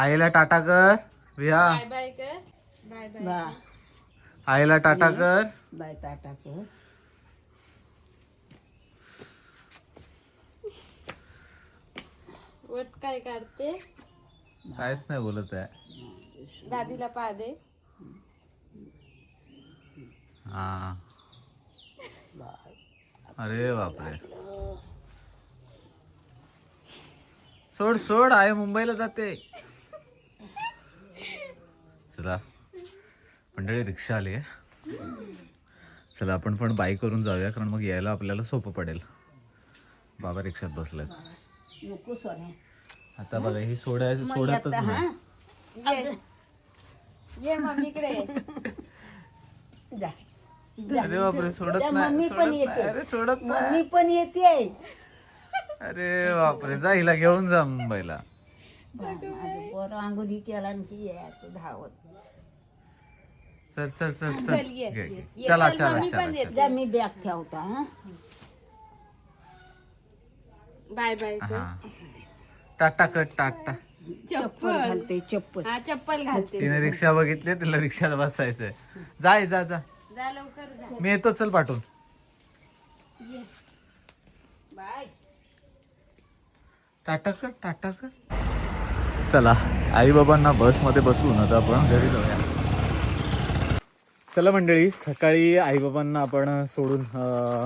आईला टाटा कर Viha bye bye कर. Bye bye. बा. आईला टाटा कर. बाय टाटा कर. वट काय काढते? काहीच नाही बोलत आहे. दादीला पा दे. हा. अरे बापरे. सोड सोड आई मुंबईला जाते. चला. मंडळी रिक्षा आली आहे. चला आपण पण बाईक करून जाऊया कारण मग यायला आपल्याला सोपं पडेल. बाबा रिक्षात बसलेत. सोने आता बघा ही सोडायचं मग सोडतच? नाही. अरे बापरे सोडत नाही. अरे सोडत नाही. मम्मी पण येते. अरे बापरे जा हिला घेऊन जा मुंबईला. बरं आंघोळी केला आणखी यायचं धावत. चल चल चल चल चल. ये. घे, घे. ये, चला चल, चला मम्मी चला पण चला. येते. जा मी बॅग ठेवता हा. बाय बाय हा. टाटा कट टाटा चप्पल. चप्पल घालते चप्पल. हा चप्पल घालते. तिने रिक्षा बघितली तिला रिक्षात बसायचंय. जाय जा जा. जा लवकर जा. मी येतो चल पाठवून. ये. बाय. टाटा कर टाटा कर चला आई बाबांना बसमध्ये बसवून आता आपण घरी जाऊया. चला मंडळी सकाळी आईबाबांना आपण सोडून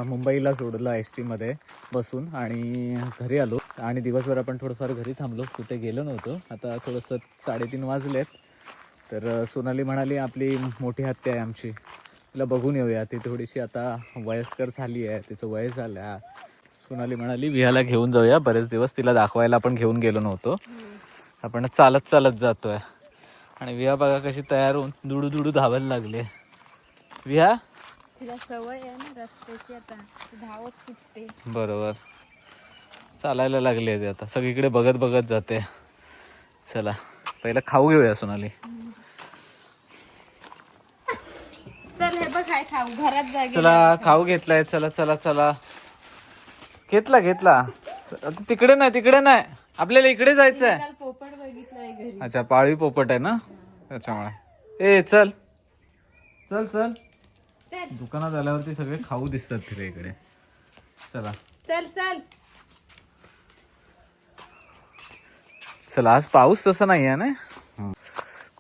मुंबईला सोडलं एस टीमध्ये बसून आणि घरी आलो. आणि दिवसभर आपण थोडंफार घरी थांबलो कुठे गेलो नव्हतो. आता थोडंसं साडेतीन वाजलेत. तर सोनाली म्हणाली आपली मोठी हत्या आहे आमची. तिला बघून येऊया. ती थोडीशी आता वयस्कर झाली आहे. तिचं वय झालं सोनाली म्हणाली विहाला घेऊन जाऊया. बरेच दिवस तिला दाखवायला आपण घेऊन गेलो नव्हतो. आपण चालत चालत जातोय. आणि विहा बघा कशी तयार होऊन दुडू दुडू धावायला लागले. विहा? तिला सवय आहे ना रस्त्याची आता. ती धावत सुटते. बरोबर. चालायला लागली ती आता. सगळीकडे बघत बघत जाते. चला पहिलं खाऊ घेऊया सोनाली. चल हे बघ काय खाऊ. घरात चला खाऊ घेतलाय. चला चला चला. घेतला घेतला. तिकडे नाही तिकडे नाही. आपल्याला इकडे जायचंय. काल पोपट बघितलाय घरी. अच्छा पाळी पोपट आहे ना? त्याच्यामुळे. ए चल. चल चल. चल. दुकानात आल्यावरती सगळे खाऊ दिसतात तिला इकडे. चला. चल चल. चला आज पाऊस तसा नाही आहे ना?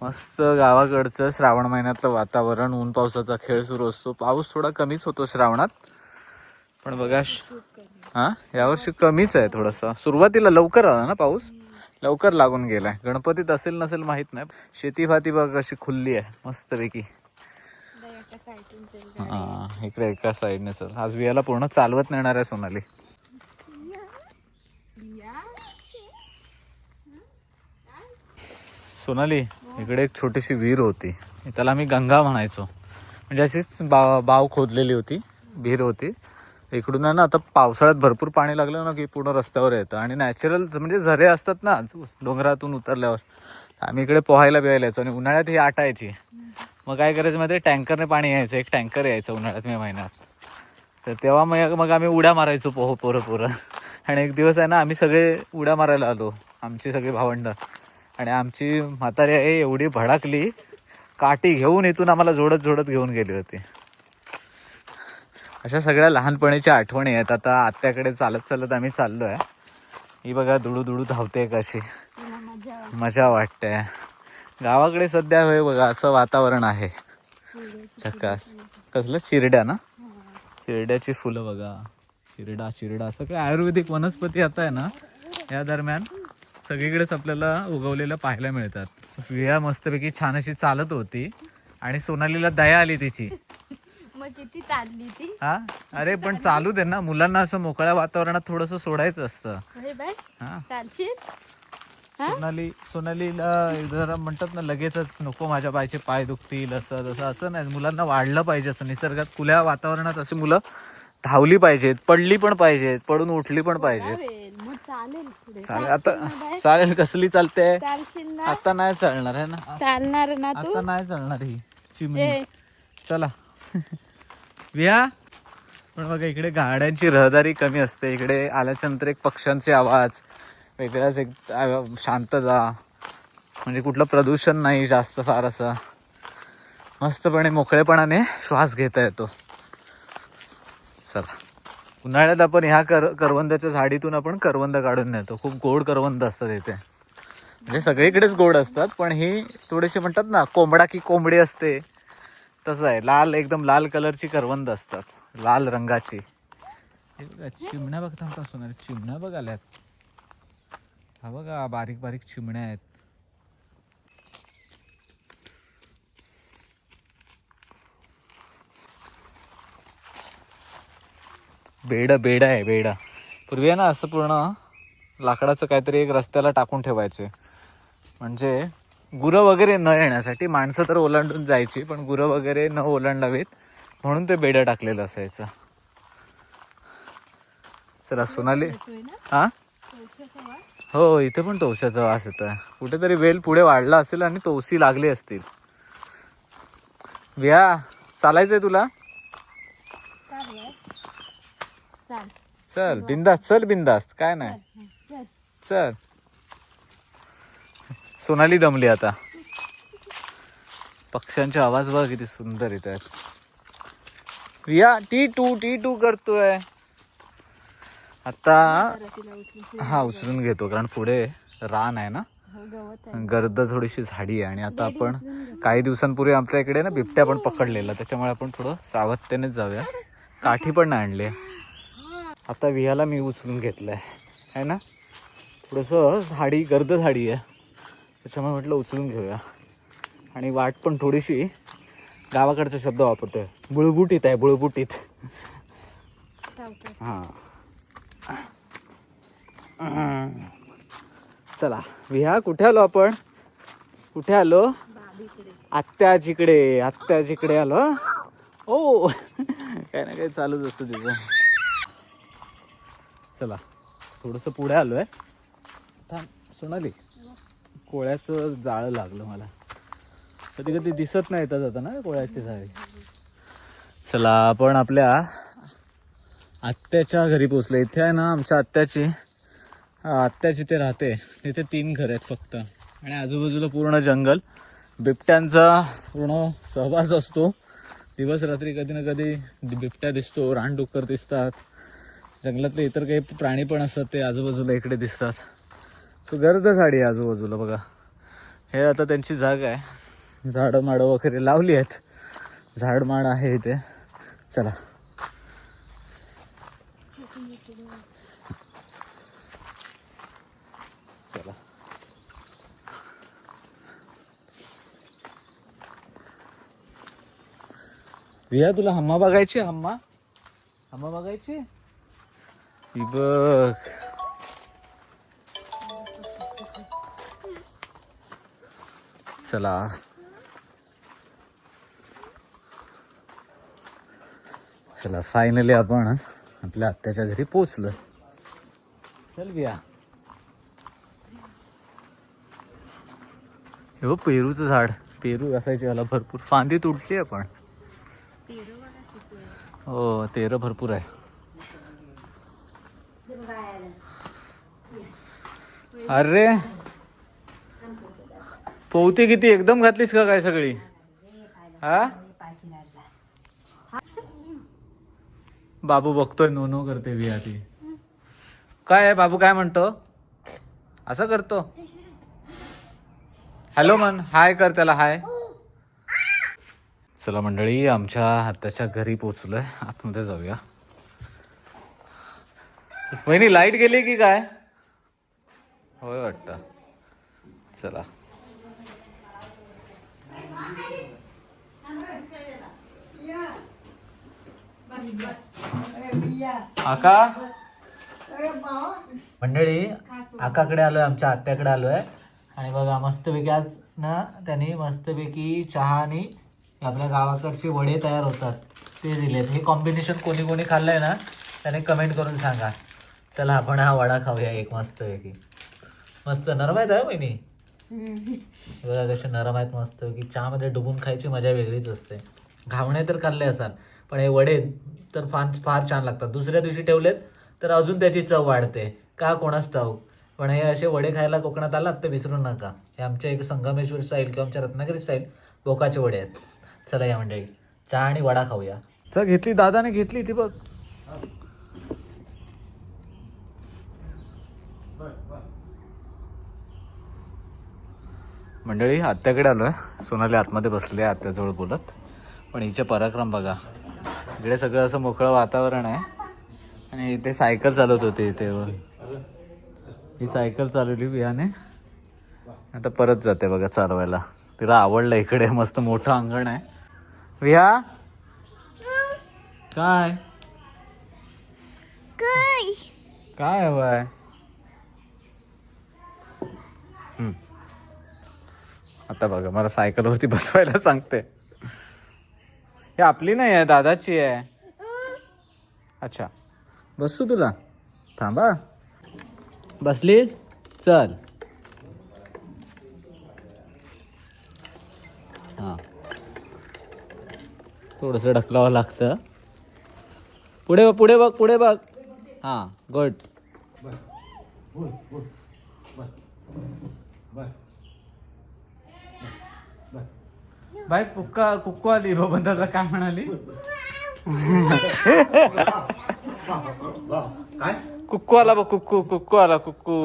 मस्त गावाकडचं श्रावण महिन्यातलं वातावरण ऊन पावसाचा खेळ सुरू असतो. पाऊस थोडा कमीच होतो श्रावणात. पण बघा हा? यावर्षी कमीच आहे थोडासा. सुरुवातीला लवकर आला ना पाऊस? लवकर लागून गेलाय. गणपतीत असेल नसेल माहीत नाही. शेती फाती बघ कशी खुलली आहे. मस्तपैकी. एका हा इकडे एका साईडने सर आज वियाला पूर्ण चालवत नेणार आहे सोनाली. सोनाली इकडे एक छोटीशी विहीर होती. त्याला आम्ही गंगा म्हणायचो. म्हणजे अशीच बा बाव खोदलेली होती. विहीर होती. इकडून ना आता पावसाळ्यात भरपूर पाणी लागलं ना की पूर्ण रस्त्यावर येतं. आणि नॅचरल म्हणजे झरे असतात ना डोंगरातून उतरल्यावर. आम्ही इकडे पोहायला बिहायला यायचो आणि उन्हाळ्यात ही आटायची मग काय करायचं माहिती टँकरने पाणी यायचं एक टँकर यायचं उन्हाळ्यात मे महिन्यात. तर तेव्हा मग मग आम्ही उड्या मारायचो पोह पोरं पोरं. आणि एक दिवस आहे ना आम्ही सगळे उड्या मारायला आलो आमची सगळी भावंड. आणि आमची म्हातारी आहे एवढी भडाकली काठी घेऊन इथून आम्हाला जोडत जोडत घेऊन गेली होती. अशा सगळ्या लहानपणीच्या आठवणी आहेत. आता आत्याकडे चालत चालत आम्ही चाललो आहे ही बघा दुडू दुडू धावते कशी. मजा वाटते. गावाकडे सध्या होय बघा असं वातावरण आहे. चकास. कसलं? चिरड्या ना? चिरड्याची फुलं बघा. चिरडा चिरडा सगळे आयुर्वेदिक वनस्पती आता आहे ना? या दरम्यान सगळीकडेच आपल्याला उगवलेलं पाहायला मिळतात. विया मस्तपैकी छान अशी चालत होती. आणि सोनालीला दया आली तिची. मग किती चालली ती? हा? अरे पण चालू दे ना. मुलांना असं मोकळ्या वातावरणात थोडस सोडायचं असतं. अरे बाय हा. चालशील? सोनाली सोनालीला जरा म्हणतात ना लगेचच नको माझ्या बायचे पाय दुखतील असं तसं असं नाही. मुलांना वाढलं पाहिजे असं. निसर्गात खुल्या वातावरणात अशी मुलं धावली पाहिजेत पडली पण पाहिजेत पडून उठली पण पाहिजेत. चालेल मग चालेल पुढे. चालेल. आता चालेल कसली चालते? चालशील ना? आता नाही चालणार आहे ना? चालणार ना तू? आता नाही चालणार ही. चिमणी. ए. चला. विया? पण बघा इकडे गाड्यांची रहदारी कमी असते. इकडे आल्याच्यानंतर एक पक्ष्यांचे आवाज वेगळाच एक शांतता. म्हणजे कुठलं प्रदूषण नाही जास्त फार असं. मस्तपणे मोकळेपणाने श्वास घेता येतो. चला. उन्हाळ्यात आपण ह्या कर करवंदाच्या झाडीतून आपण करवंद काढून नेतो. खूप गोड करवंद असतात इथे. म्हणजे सगळीकडेच गोड असतात पण ही थोडेसे म्हणतात ना कोंबडा की कोंबडी असते. तसं आहे लाल एकदम लाल कलरची करवंद असतात लाल रंगाची. चिमण्या बघता का सोनार चिमण्या बघ आल्यात. हा बघा बारीक बारीक चिमण्या आहेत. बेड बेड आहे बेड. पूर्वी आहे ना असं पूर्ण लाकडाचं काहीतरी एक रस्त्याला टाकून ठेवायचे. म्हणजे गुरं वगैरे न येण्यासाठी माणसं तर ओलांडून जायची पण गुरं वगैरे न ओलांडावीत म्हणून ते बेडं टाकलेलं असायचं. चला सोनाली. हा? वास. हो इथे पण तवशाचा वास येत आहे कुठेतरी वेल पुढे वाढला असेल आणि तवसी लागली असतील. विया चालायचंय तुला? चाल यार. चाल बिंदास्त काय नाही. चल. सोनाली दमली आता. पक्ष्यांचे आवाज बघा किती सुंदर येत आहेत रिया टी टू टी टू करतोय. आता हा उचलून घेतो कारण पुढे रान आहे ना? गर्द थोडीशी झाडी आहे आणि आता आपण काही दिवसांपूर्वी आपल्या इकडे ना बिबट्या पण पकडलेला त्याच्यामुळे आपण थोडं सावधतेनेच जाऊया. काठी पण नाही आणली. आता विहाला मी उचलून घेतलंय. आहे ना? थोडंसं झाडी गर्द झाडी आहे. त्याच्यामुळे म्हटलं उचलून घेऊया. आणि वाट पण थोडीशी गावाकडचा शब्द वापरतोय. बुळबुटीत आहे बुळबुटीत. हां. चला विहा कुठे आलो आपण? कुठे आलो? आत्याजीकडे आत्याजीकडे आलो. हं? ओ काही ना काही चालूच असतं तिचं. चला थोडंसं पुढे आलोय. थांब सोनाली. कोळ्याचं जाळं लागलं मला. कधी कधी दिसत नाही येतात जाता ना कोळ्याची झाडे चला आपण आपल्या आत्याच्या घरी पोचलो इथे आहे ना आमच्या आत्याची. आत्या जिथे राहते. तिथे तीन घर आहेत फक्त. आणि आजूबाजूला पूर्ण जंगल. बिबट्यांचा पूर्ण सहवास असतो. दिवस रात्री कधी ना कधी बिबट्या दिसतो रानडुक्कर दिसतात. जंगलातले इतर काही प्राणी पण असतात ते आजूबाजूला इकडे दिसतात. सो गर्द झाडी आहे आजूबाजूला बघा. हे आता त्यांची जागा आहे. झाडं माडं वगैरे लावली आहेत. झाडमाड आहे इथे. चला. चला. रिया तुला हम्मा बघायची हम्मा? हम्मा बघायची? बघ. चला. चला फायनली आपण आपल्या आत्याच्या घरी पोचलो चल घ्या हे पेरूचं झाड. पेरू असायचे याला भरपूर. फांदी तुटली आपण. हो तेरं भरपूर आहे. अरे! पोवती किती? एकदम घातलीस का काय सगळी? हा? बाबू बघतोय नो नो करते बिया ती काय आहे बाबू काय म्हणतो? असं करतो. हॅलो मन. हाय कर त्याला हाय. चला मंडळी आमच्या हाताच्या घरी पोचलोय. आतमध्ये जाऊया. वहिनी लाइट गेली की काय? होय वाटतं. चला. आका? मंडळी आकाकडे आलोय आमच्या आत्याकडे आलोय. आणि बघा मस्तपैकी आज ना त्यांनी मस्तपैकी चहा आणि आपल्या गावाकडचे वडे तयार होतात. ते दिलेत. हे कॉम्बिनेशन कोणी कोणी खाल्लंय ना त्याने कमेंट करून सांगा. चला आपण हा वडा खाऊया एक मस्तपैकी. मस्त नरम आहेत आहे वहिनी? बघा कसे नरम आहेत मस्तपैकी. चहामध्ये डुबून खायची मजा वेगळीच असते. घावणे तर खाल्ले असाल. पण हे वडे तर फार फार छान लागतात. दुसऱ्या दिवशी ठेवलेत तर अजून त्याची चव वाढते. का कोणाच ठाऊक? पण हे असे वडे खायला कोकणात आलात तर विसरू नका. हे आमच्या एक संगमेश्वर स्टाईल किंवा आमच्या रत्नागिरी स्टाईल बोकाचे वडे आहेत. चला या मंडळी चहा आणि वडा खाऊया. चल घेतली दादाने घेतली ती बघ. मंडळी आत्याकडे आलोय. सोनाली आतमध्ये बसले आत्याजवळ बोलत. पण हिचे पराक्रम बघा. इकडे सगळं असं मोकळं वातावरण आहे. आणि इथे सायकल चालवत होते इथे ही सायकल चालवली बियाने आता परत जाते बघा चालवायला. तिला आवडलं इकडे मस्त मोठं अंगण आहे. विहा? काय? काय हवंय आता बघा मला सायकलवरती बसवायला सांगते. हे आपली नाही आहे दादाची आहे. अच्छा. बसू तुला. थांबा. बसलीस? चल. हां. थोडंसं ढकलावं लागतं. पुढे बघ पुढे बघ पुढे बघ. हां गुड. बाय कुक्का कुक्कू आली बंदरला काय म्हणाली? कुक्कू आला बघ कुक्कू कुक्कू आला कुक्कू.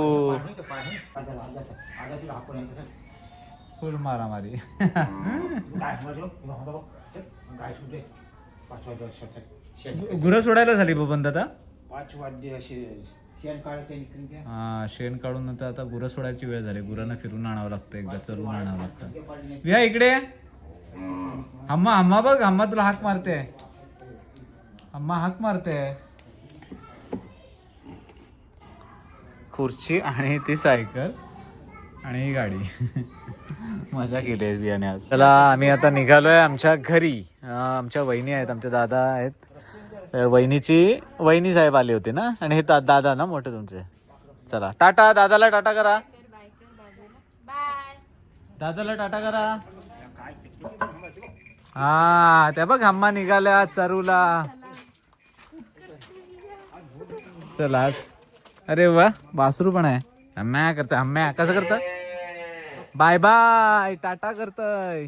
फुल मारामारी. गुरं सोडायला झाली बंद आता? पाच वाद्य असे. शेण काढते निघते हा शेण काढून नंतर आता गुरं सोडायची वेळ झाली. गुरांना फिरून आणावं लागतं एकदा चरून आणावं लागतं. विया इकडे अम्मा अम्मा बघ अम्मा तुला हाक मारते अम्मा हाक मारते खुर्ची आणि ती सायकल आणि ही गाडी मजा केली आहे बियाने आज चला आम्ही आता निघालोय आमच्या घरी आमच्या वहिनी आहेत आमचे दादा आहेत तर वहिनीची वहिनी साहेब आले होते ना आणि हे दादा ना मोठे तुमचे चला टाटा दादाला टाटा करा बाय दादाला टाटा करा हा त्या बघ हम्मा निघाल्या चरूला. चला अरे वा वासरू पण आहे. हम्म्या करतय हम्म्या. कसं करत बाय बाय टाटा करतय.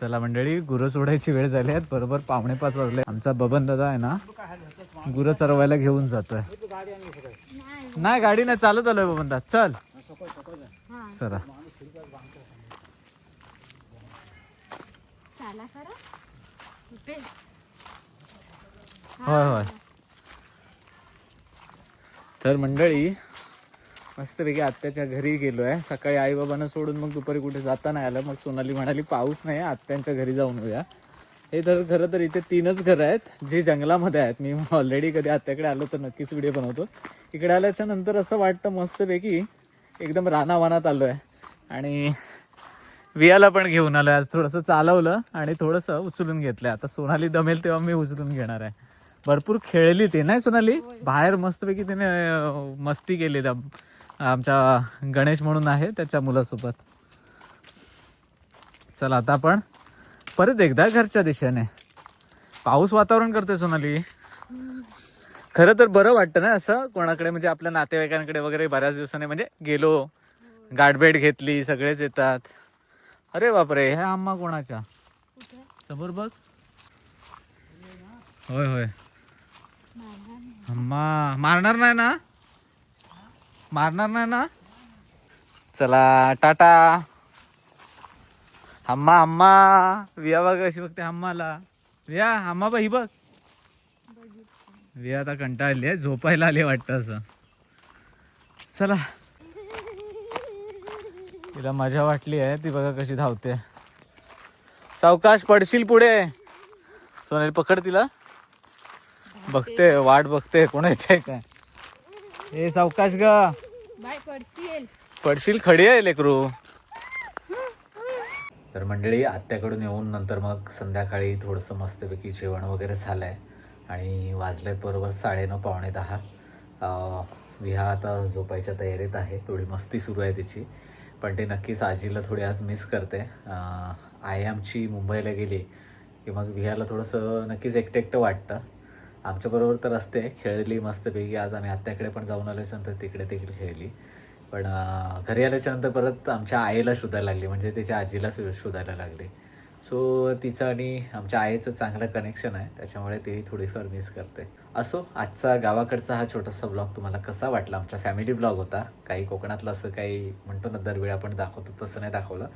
चला मंडळी गुरं सोडायची वेळ झाली आहेत बरोबर पावणे पाच वाजले. आमचा बबन दादा आहे ना गुरं चरवायला घेऊन जातोय. नाही गाडी नाही चालत आलोय बबन दादा. चल. चला. होय होय. तर मंडळी मस्तपैकी आत्याच्या घरी गेलोय. सकाळी आई बाबांना सोडून मग दुपारी कुठे जाता नाही आलं. मग सोनाली म्हणाली पाऊस नाही आत्यांच्या घरी जाऊन येऊया. हे तर खरं तर इथे तीनच घरं आहेत जे जंगलामध्ये आहेत. मी ऑलरेडी कधी आत्याकडे आलो तर नक्कीच व्हिडिओ बनवतो. इकडे आल्याच्यानंतर असं वाटतं मस्तपैकी एकदम रानावानात आलो आहे आणि वियाला पण घेऊन आलो आज थोडंसं चालवलं आणि थोडंसं उचलून घेतलंय. आता सोनाली दमेल तेव्हा मी उचलून घेणार आहे. भरपूर खेळली ती नाही सोनाली? बाहेर मस्तपैकी तिने मस्ती केली त्या आमच्या गणेश म्हणून आहे त्याच्या मुलासोबत. चला आता आपण परत एकदा घरच्या दिशेने. पाऊस वातावरण करतोय सोनाली. खरं तर बरं वाटतं ना असं कोणाकडे म्हणजे आपल्या नातेवाईकांकडे वगैरे बऱ्याच दिवसाने म्हणजे गेलो गाठभेट घेतली सगळेच येतात. अरे बापरे ह्या आम्हा कोणाच्या? समोर बघ. होय होय. अम्मा मारणार नाही ना? मारणार नाही ना? चला टाटा. अम्मा अम्मा विया बघ अशी बघते अम्माला. विया अम्मा बघ ही बघ. विया आता कंटाळली आहे झोपायला आली वाटतं असं. चला. तिला मजा वाटली आहे ती बघा कशी धावते. सावकाश पडशील पुढे. सोनेल पकड तिला. बघते वाट बघते कोण येते काय. ए सावकाश ग. पडशील खडी आहे लेकरू. तर मंडळी आत्याकडून येऊन नंतर मग संध्याकाळी थोडंसं मस्तपैकी जेवण वगैरे झालंय. आणि वाजलेत बरोबर साडेनऊ पावणे दहा. विहा आता झोपायच्या तयारीत आहे. थोडी मस्ती सुरू आहे तिची. पण ती नक्कीच आजीला थोडी आज मिस करते. आई आमची मुंबईला गेली की मग विहारला थोडंसं नक्कीच एकटं एकटं वाटतं आमच्याबरोबर तर असते. खेळली मस्तपैकी. आज आम्ही आत्याकडे पण जाऊन आल्याच्यानंतर तिकडे देखील खेळली. पण घरी आल्याच्यानंतर परत आमच्या आईला शोधायला लागली. म्हणजे त्याच्या आजीला शोधायला लागली. सो तिचं आणि आमच्या आईचं चांगलं कनेक्शन आहे. त्याच्यामुळे ती थोडीफार मिस करते. असो आजचा गावाकडचा हा छोटासा ब्लॉग तुम्हाला कसा वाटला? आमचा फॅमिली ब्लॉग होता. काही कोकणातलं असं काही म्हणतो ना दरवेळी आपण दाखवतो तसं नाही दाखवलं.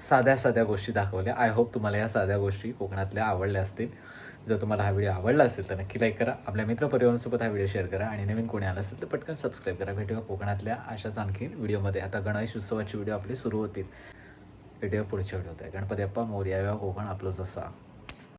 साध्या साध्या गोष्टी दाखवल्या. आय होप तुम्हाला या साध्या गोष्टी कोकणातल्या आवडल्या असतील. जर तुम्हाला हा व्हिडिओ आवडला असेल तर नक्की लाईक करा. आपल्या मित्रपरिवारांसोबत हा व्हिडिओ शेअर करा. आणि नवीन कोणी आला असेल तर पटकन सबस्क्राईब करा. भेटूया कोकणातल्या अशाच आणखी व्हिडिओमध्ये आता गणेश उत्सवाची व्हिडिओ आपली सुरू होतील. व्हिडिओ पुढचे व्हिडिओत आहे गणपती अप्पा मोर्या होगण आपलं जसा